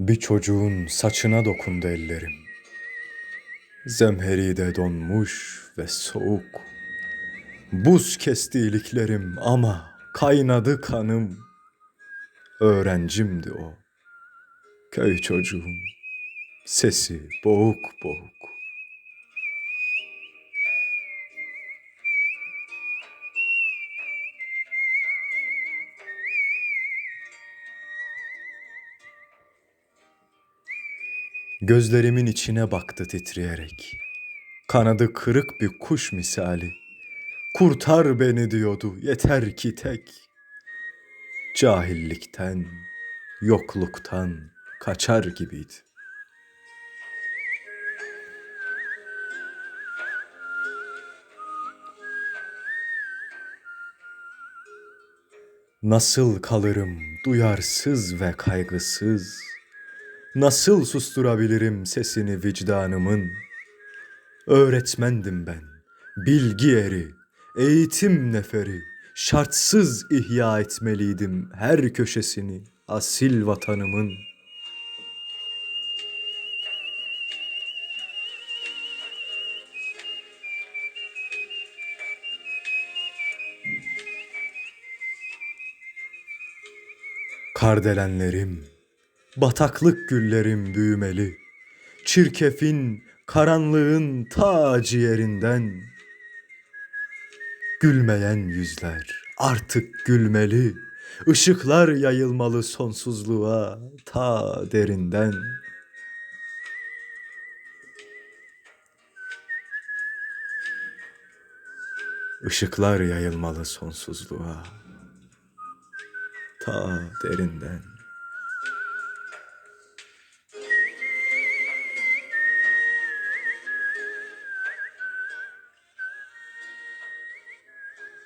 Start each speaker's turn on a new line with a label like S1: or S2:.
S1: Bir çocuğun saçına dokundu ellerim. Zemheri de donmuş ve soğuk. Buz kesti iliklerim ama kaynadı kanım. Öğrencimdi o. Köy çocuğum. Sesi boğuk boğuk. Gözlerimin içine baktı titreyerek. Kanadı kırık bir kuş misali. Kurtar beni diyordu yeter ki tek. Cahillikten, yokluktan kaçar gibiydi. Nasıl kalırım duyarsız ve kaygısız? Nasıl susturabilirim sesini vicdanımın? Öğretmendim ben, bilgi eri, eğitim neferi, şartsız ihya etmeliydim her köşesini asil vatanımın. Kardelenlerim, bataklık güllerim büyümeli. Çirkefin, karanlığın ta ciğerinden. Gülmeyen yüzler artık gülmeli. Işıklar yayılmalı sonsuzluğa ta derinden. Işıklar yayılmalı sonsuzluğa ta derinden.